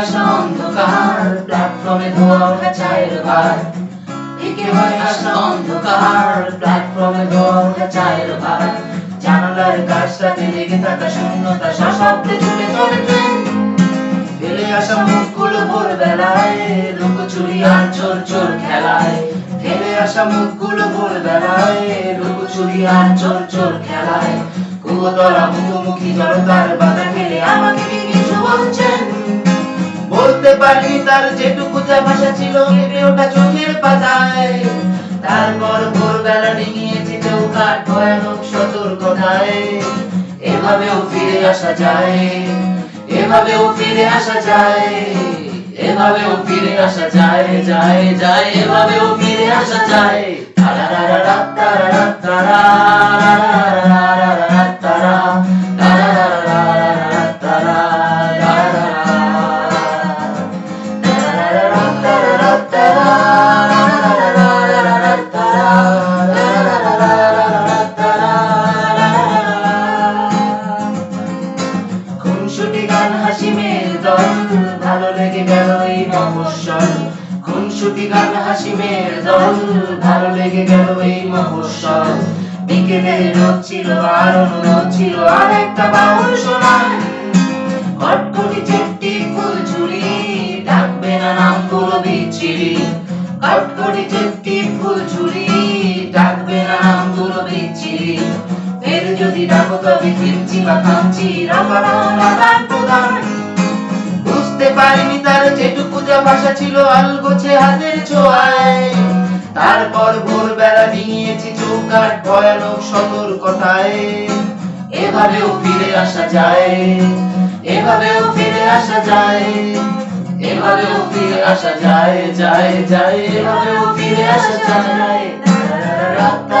আসা অন্ধকার প্ল্যাটফর্মে ধোয়া চায়ের ফিকে হয়ে অন্ধকার প্ল্যাটফর্মে ধোয়া চায়ের জানালার লেগে থাকা শূন্যতা সশব্দে ছুটে চলে ট্রেন ফেলে আসা মুখগুলো ভোরবেলায় লুকোচুরি আর চোর চোর খেলায় ফেলে আসা মুখগুলো ভোরবেলায় লুকোচুরি আর চোর চোর খেলায় কুয়োতলা মুখোমুখি বাধা ফেলে আমাকে বলছেন বলতে পারি তার যেটুকু যা ভাষা ছিল কেঁপে ওঠা চোখের পাতায়। তারপর ভোরবেলা ডিঙিয়েছি চৌকাট ভয়ানক সতর্কতায়। এভাবেও ফিরে আসা যায়, এভাবেও ফিরে আসা যায়, এভাবেও ফিরে আসা যায় যায় যায়, এভাবেও ফিরে আসা যায়। তারারা ভালো লেগে গেল এই মফস্বল খুনসুটি গান হাসি মেয়ের দল, ভালো লেগে গেল এই মফস্বল বিকেলে রোদ আর অনুরোধ ছিল আর একটা বাউল শোনায় কটকটি ফুল ঝুড়ি ডাকবে না নামগুলো বিচ্ছিরি। কটকটি ফুল ঝুড়ি ডাকবে না বিচ্ছিরি। ফের যদি ডাকো তবে বা প্রদান বুঝতে পারিনি তার যেটুকু যা ভাষা ছিল আলগোছে হাতের ছোঁয়ায় তারপর ভোরবেলা ডিঙিয়েছি চৌকাট ভয়ানক সতর্কতায় এভাবেও ফিরে আসা যায় এভাবেও ফিরে আসা যায় এভাবেও ফিরে আসা যায় যায় যায় এভাবেও ফিরে আসা যায় আড্ডা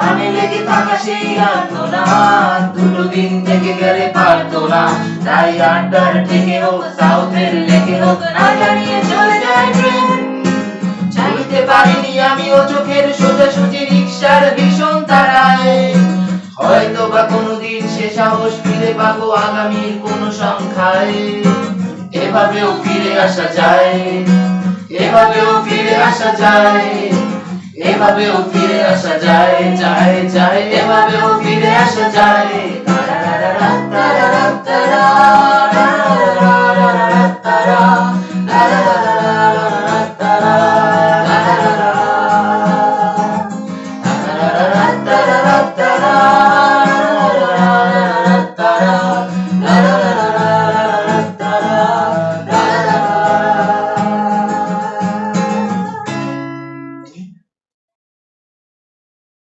কানে লেগে থাকা সেই আর্তনা দুটো দিন থেকে গেলে পারতো না তাই আড্ডার থেকে হোক, সাউথের লেগে হোক, না জানিয়ে চলে যায় ট্রেন। চাইতে পারিনি আমি ও চোখের সোজাসুজি রিক্সার ভীষণ তারায়। হয়তো বা কোনোদিন সে সাহস ফিরে পাবো আগামীর কোন সংখ্যায়। এভাবেও ফিরে আসা যায়। এভাবেও ফিরে আসা যায়। এভাবেও ফিরে আসা যায় যায় যায় এভাবেও ফিরে আসা যায় Ta-da!